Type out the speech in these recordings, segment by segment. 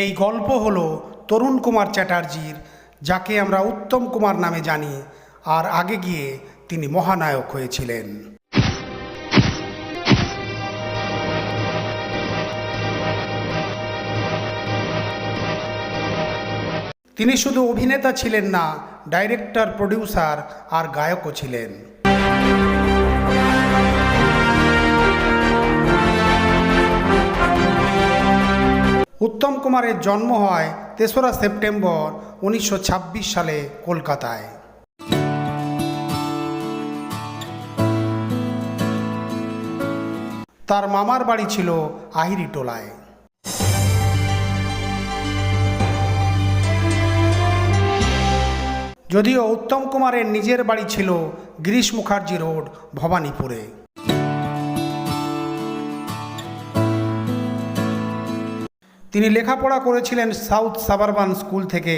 এই গল্প হল তরুণ কুমার চ্যাটার্জির, যাকে আমরা উত্তম কুমার নামে জানি, আর আগে গিয়ে তিনি মহানায়ক হয়েছিলেন। তিনি শুধু অভিনেতা ছিলেন না, ডাইরেক্টর, প্রডিউসার আর গায়কও ছিলেন। উত্তম কুমারের জন্ম হয় তেসরা সেপ্টেম্বর উনিশশো ছাব্বিশ সালে কলকাতায়। তার মামার বাড়ি ছিল আহিরি টোলায়। যদিও উত্তম কুমারের নিজের বাড়ি ছিল গিরিশ মুখার্জি রোড, ভবানীপুরে। তিনি লেখাপড়া করেছিলেন সাউথ সাবারবান স্কুল থেকে।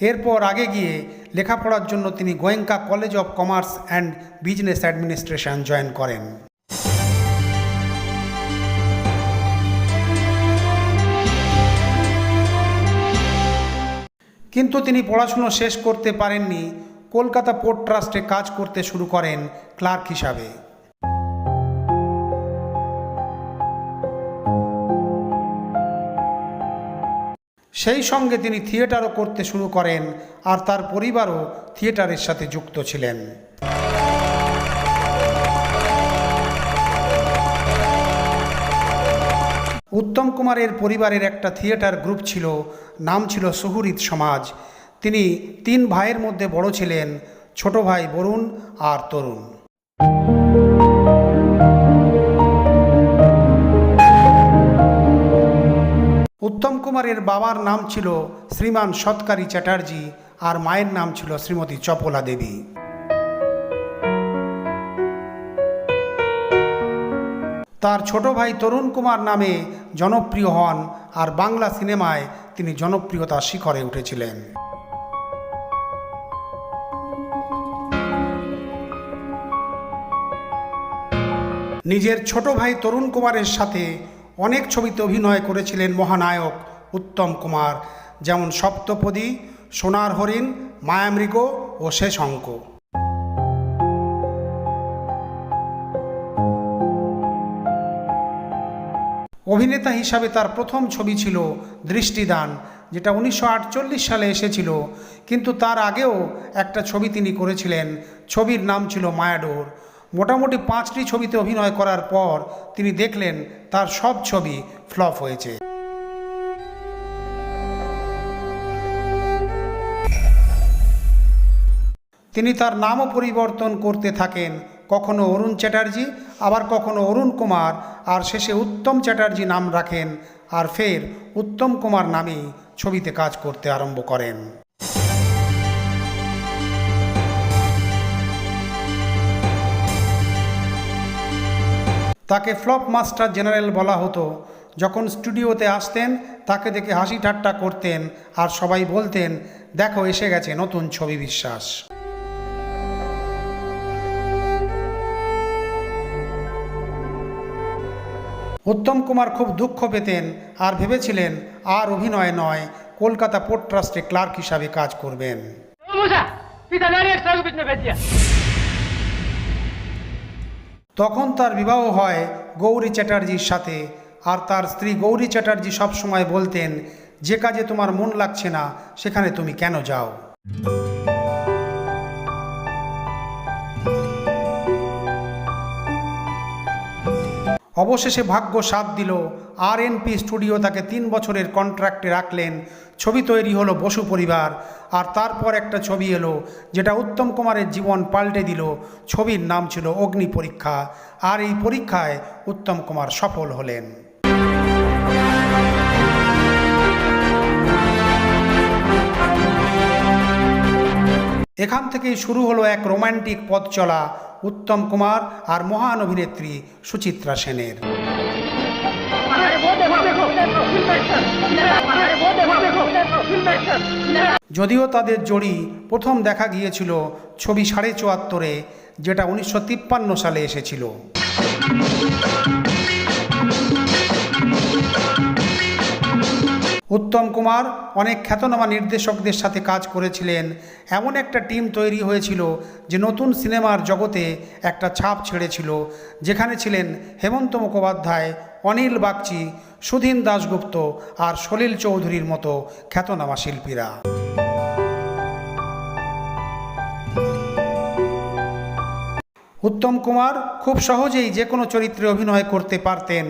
এরপর আগে গিয়ে লেখাপড়ার জন্য তিনি Goenka college of commerce and business administration join করেন। কিন্তু তিনি পড়াশুনো শেষ করতে পারেননি। কলকাতা পোর্ট ট্রাস্টে কাজ করতে শুরু করেন ক্লার্ক হিসাবে। সেই সঙ্গে তিনি থিয়েটারও করতে শুরু করেন আর তার পরিবারও থিয়েটারের সাথে যুক্ত ছিলেন। উত্তম কুমারের পরিবারের একটা থিয়েটার গ্রুপ ছিল, নাম ছিল সুহুরিত সমাজ। তিনি তিন ভাইয়ের মধ্যে বড় ছিলেন, ছোট ভাই বরুণ আর তরুণ। উত্তম কুমারের বাবার নাম ছিল শ্রীমান সৎকারী চ্যাটার্জি আর মায়ের নাম ছিল শ্রীমতী চপলা দেবী। তার ছোট ভাই তরুণ কুমার নামে জনপ্রিয় হন আর বাংলা সিনেমায় তিনি জনপ্রিয়তা শিখরে উঠেছিলেন। নিজের ছোট ভাই তরুণ কুমারের সাথে অনেক ছবিতে অভিনয় করেছিলেন মহানায়ক উত্তম কুমার, যেমন সপ্তপদী, সোনার হরিণ, মায়ামৃগ ও শেষ অঙ্ক। অভিনেতা হিসাবে তার প্রথম ছবি ছিল দৃষ্টিদান, যেটা উনিশশো আটচল্লিশ সালে এসেছিল। কিন্তু তার আগেও একটা ছবি তিনি করেছিলেন, ছবির নাম ছিল মায়াডোর। মোটামুটি পাঁচটি ছবিতে অভিনয় করার পর তিনি দেখলেন তার সব ছবি ফ্লপ হয়েছে। তিনি তার নামও পরিবর্তন করতে থাকেন। কখনো অরুণ চ্যাটার্জি, আবার কখনো অরুণ কুমার, আর শেষে উত্তম চ্যাটার্জি নাম রাখেন, আর ফের উত্তম কুমার নামেই ছবিতে কাজ করতে আরম্ভ করেন। তাকে ফ্লপ মাস্টার জেনারেল বলা হতো। যখন স্টুডিওতে আসতেন, তাকে দেখে হাসি ঠাট্টা করতেন আর সবাই বলতেন, দেখো, এসে গেছে নতুন ছবি বিশ্বাস। উত্তম কুমার খুব দুঃখ পেতেন আর ভেবেছিলেন, আর অভিনয় নয়, কলকাতা পোর্ট ট্রাস্টে ক্লার্ক হিসাবে কাজ করবেন। তখন তার বিবাহ হয় গৌরী চ্যাটার্জির সাথে। আর তার স্ত্রী গৌরী চ্যাটার্জি সবসময় বলতেন, যে কাজে তোমার মন লাগছে না, সেখানে তুমি কেন যাও? অবশেষে ভাগ্য সাথ দিল। আর এনপি স্টুডিও তাকে তিন বছরের কন্ট্রাক্টে রাখলেন। ছবি তৈরি হলো বসু পরিবার। আর তারপর একটা ছবি এলো, যেটা উত্তম কুমারের জীবন পাল্টে দিল। ছবির নাম ছিল অগ্নি পরীক্ষা। আর এই পরীক্ষায় উত্তম কুমার সফল হলেন। এখান থেকেই শুরু হলো এক রোমান্টিক পথ চলা। উত্তম কুমার আর মহান অভিনেত্রী সুচিত্রা সেনের। যদিও তাদের জড়ি প্রথম দেখা গিয়েছিল ছবি সাড়ে চুয়াত্তরে, যেটা উনিশশো তিপ্পান্ন সালে এসেছিল। উত্তম কুমার অনেক খ্যাতনামা নির্দেশকদের সাথে কাজ করেছিলেন। এমন একটা টিম তৈরি হয়েছিল যে নতুন সিনেমার জগতে একটা ছাপ ছেড়েছিল, যেখানে ছিলেন হেমন্ত মুখোপাধ্যায়, অনিল বাগচি সুধীন দাশগুপ্ত আর সলিল চৌধুরীর মতো খ্যাতনামা শিল্পীরা। উত্তম কুমার খুব সহজেই যে কোনো চরিত্রে অভিনয় করতে পারতেন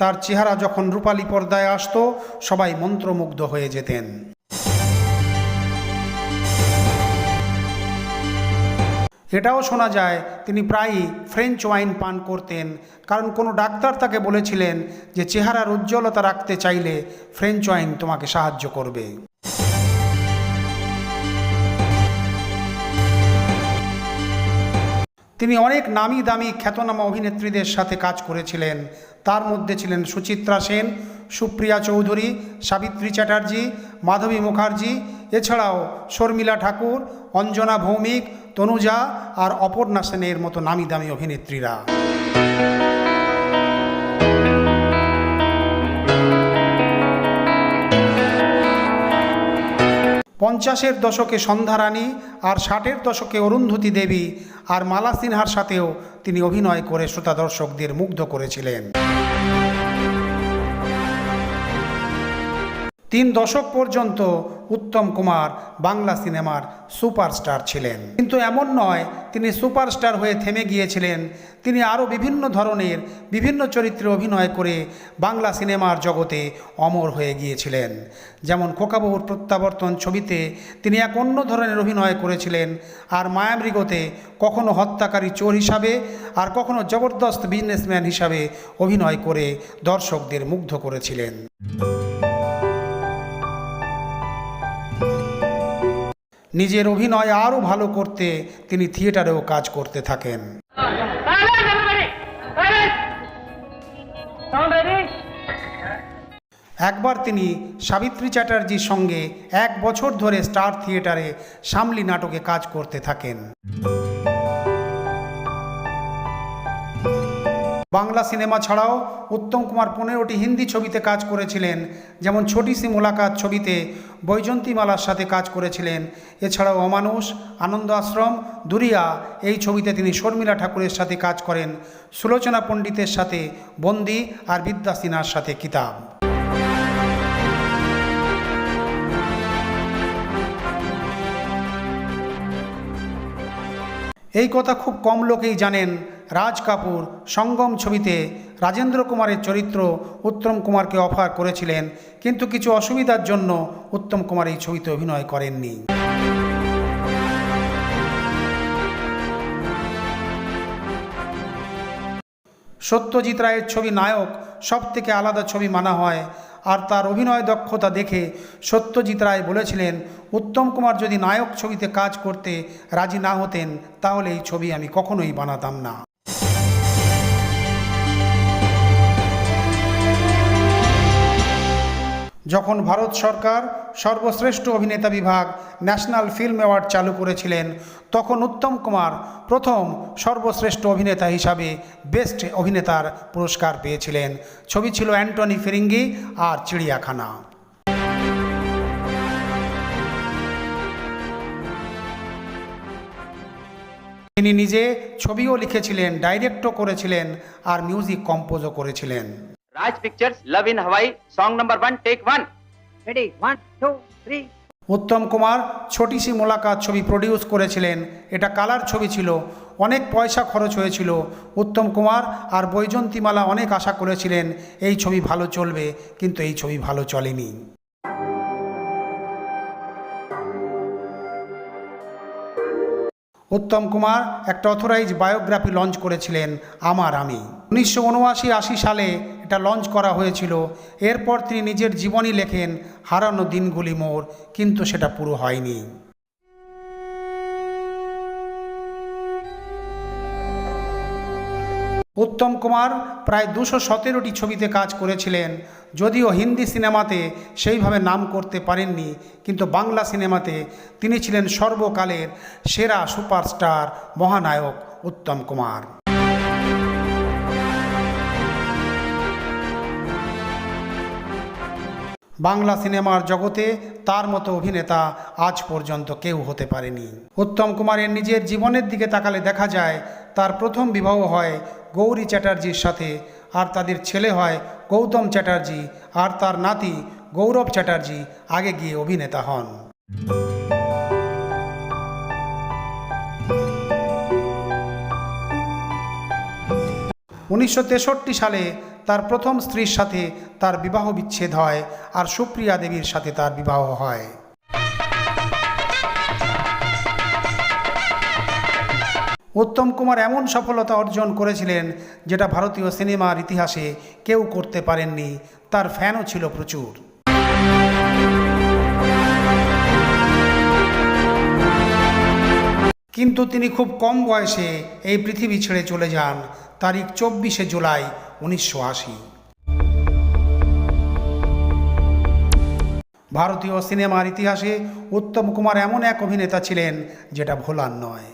তার চেহারা যখন রূপালী পর্দায় আসত, সবাই মন্ত্রমুগ্ধ হয়ে যেতেন। এটাও শোনা যায়, তিনি প্রায়ই ফ্রেঞ্চ ওয়াইন পান করতেন, কারণ কোনো ডাক্তার তাকে বলেছিলেন যে, চেহারার উজ্জ্বলতা রাখতে চাইলে ফ্রেঞ্চ ওয়াইন তোমাকে সাহায্য করবে। তিনি অনেক নামি দামি খ্যাতনামা অভিনেত্রীদের সাথে কাজ করেছিলেন। তার মধ্যে ছিলেন সুচিত্রা সেন, সুপ্রিয়া চৌধুরী, সাবিত্রী চ্যাটার্জি, মাধবী মুখার্জি, এছাড়াও শর্মিলা ঠাকুর, অঞ্জনা ভৌমিক, তনুজা আর অপর্ণা সেনের মতো নামি দামি অভিনেত্রীরা। পঞ্চাশের দশকে সন্ধ্যারানী আর ষাটের দশকে অরুন্ধতী দেবী আর মালা সিনহার সাথেও তিনি অভিনয় করে শ্রোতা দর্শকদের মুগ্ধ করেছিলেন। তিন দশক পর্যন্ত উত্তম কুমার বাংলা সিনেমার সুপারস্টার ছিলেন। কিন্তু এমন নয়, তিনি সুপারস্টার হয়ে থেমে গিয়েছিলেন। তিনি আরও বিভিন্ন ধরনের, বিভিন্ন চরিত্রে অভিনয় করে বাংলা সিনেমার জগতে অমর হয়ে গিয়েছিলেন। যেমন খোকাবাবুর প্রত্যাবর্তন ছবিতে তিনি এক অন্য ধরনের অভিনয় করেছিলেন, আর মায়ামৃগতে কখনো হত্যাকারী চোর হিসাবে, আর কখনো জবরদস্ত বিজনেসম্যান হিসাবে অভিনয় করে দর্শকদের মুগ্ধ করেছিলেন। নিজের অভিনয় আরও ভালো করতে তিনি থিয়েটারেও কাজ করতে থাকেন? একবার তিনি সাবিত্রী চ্যাটার্জির সঙ্গে এক বছর ধরে স্টার থিয়েটারে সামলি নাটকে কাজ করতে থাকেন বাংলা সিনেমা ছাড়াও উত্তম কুমার পনেরোটি হিন্দি ছবিতে কাজ করেছিলেন। যেমন ছোটি সি মোলাকাত ছবিতে বৈজন্তীমালার সাথে কাজ করেছিলেন। এছাড়াও অমানুষ, আনন্দ আশ্রম, দুরিয়া এই ছবিতে তিনি শর্মিলা ঠাকুরের সাথে কাজ করেন। সুলোচনা পণ্ডিতের সাথে বন্দি আর বিদ্যা সিনহার সাথে কিতাব। এই কথা খুব কম লোকেই জানেন। রাজ কাপুর সঙ্গম ছবিতে রাজেন্দ্র কুমারের চরিত্র উত্তম কুমারকে অফার করেছিলেন, কিন্তু কিছু অসুবিধার জন্য উত্তম কুমার এই ছবিতে অভিনয় করেননি। সত্যজিৎ রায়ের ছবি নায়ক সব থেকে আলাদা ছবি মানা হয়, আর তার অভিনয় দক্ষতা দেখে সত্যজিৎ রায় বলেছিলেন, উত্তম কুমার যদি নায়ক ছবিতে কাজ করতে রাজি না হতেন, তাহলে এই ছবি আমি কখনোই বানাতাম না। যখন ভারত সরকার সর্বশ্রেষ্ঠ অভিনেতা বিভাগ ন্যাশনাল ফিল্ম অ্যাওয়ার্ড চালু করেছিলেন, তখন উত্তম কুমার প্রথম সর্বশ্রেষ্ঠ অভিনেতা হিসাবে বেস্ট অভিনেতার পুরস্কার পেয়েছিলেন। ছবি ছিল অ্যান্টনি ফিরিঙ্গি আর চিড়িয়াখানা। তিনি নিজে ছবিও লিখেছিলেন, ডাইরেক্টও করেছিলেন আর মিউজিক কম্পোজও করেছিলেন। Raj Pictures Love in Hawaii song number 1 take 1 Ready? One, two, three. উত্তম কুমার ছোটি সি মোলাকাত ছবি প্রডিউস করেছিলেন। এটা কালার ছবি ছিল। অনেক পয়সা খরচ হয়েছিল। উত্তম কুমার আর বৈজন্তীমালা অনেক আশা করেছিলেন এই ছবি ভালো চলবে কিন্তু এই ছবি ভালো চলেনি। উত্তম কুমার একটা অথরাইজ বায়োগ্রাফি লঞ্চ করেছিলেন, আমার আমি। উনিশশো উনআশি আশি সালে এটা লঞ্চ করা হয়েছিল। এরপর তিনি নিজের জীবনী লেখেন, হারানো দিনগুলি মোর, কিন্তু সেটা পুরো হয়নি। উত্তম কুমার প্রায় দুশো সতেরোটি ছবিতে কাজ করেছিলেন। যদিও হিন্দি সিনেমাতে সেইভাবে নাম করতে পারেননি, কিন্তু বাংলা সিনেমাতে তিনি ছিলেন সর্বকালের সেরা সুপারস্টার মহানায়ক উত্তম কুমার। বাংলা সিনেমার জগতে তার মতো অভিনেতা আজ পর্যন্ত কেউ হতে পারেনি। উত্তম কুমারের নিজের জীবনের দিকে তাকালে দেখা যায়, তার প্রথম বিবাহ হয় গৌরী চ্যাটার্জির সাথে আর তাদের ছেলে হয় গৌতম চ্যাটার্জি আর তার নাতি গৌরব চ্যাটার্জি, আগে গিয়ে অভিনেতা হন। উনিশশো তেষট্টি সালে তার প্রথম স্ত্রীর সাথে তার বিবাহ বিচ্ছেদ হয় আর সুপ্রিয়া দেবীর সাথে তার বিবাহ হয়। উত্তম কুমার এমন সফলতা অর্জন করেছিলেন যেটা ভারতীয় সিনেমার ইতিহাসে কেউ করতে পারেননি। তার ফ্যানও ছিল প্রচুর। কিন্তু তিনি খুব কম বয়সে এই পৃথিবী ছেড়ে চলে যান, তারিখ চব্বিশে জুলাই উনিশশো আশি। ভারতীয় সিনেমার ইতিহাসে উত্তম কুমার এমন এক অভিনেতা ছিলেন যেটা ভোলার নয়।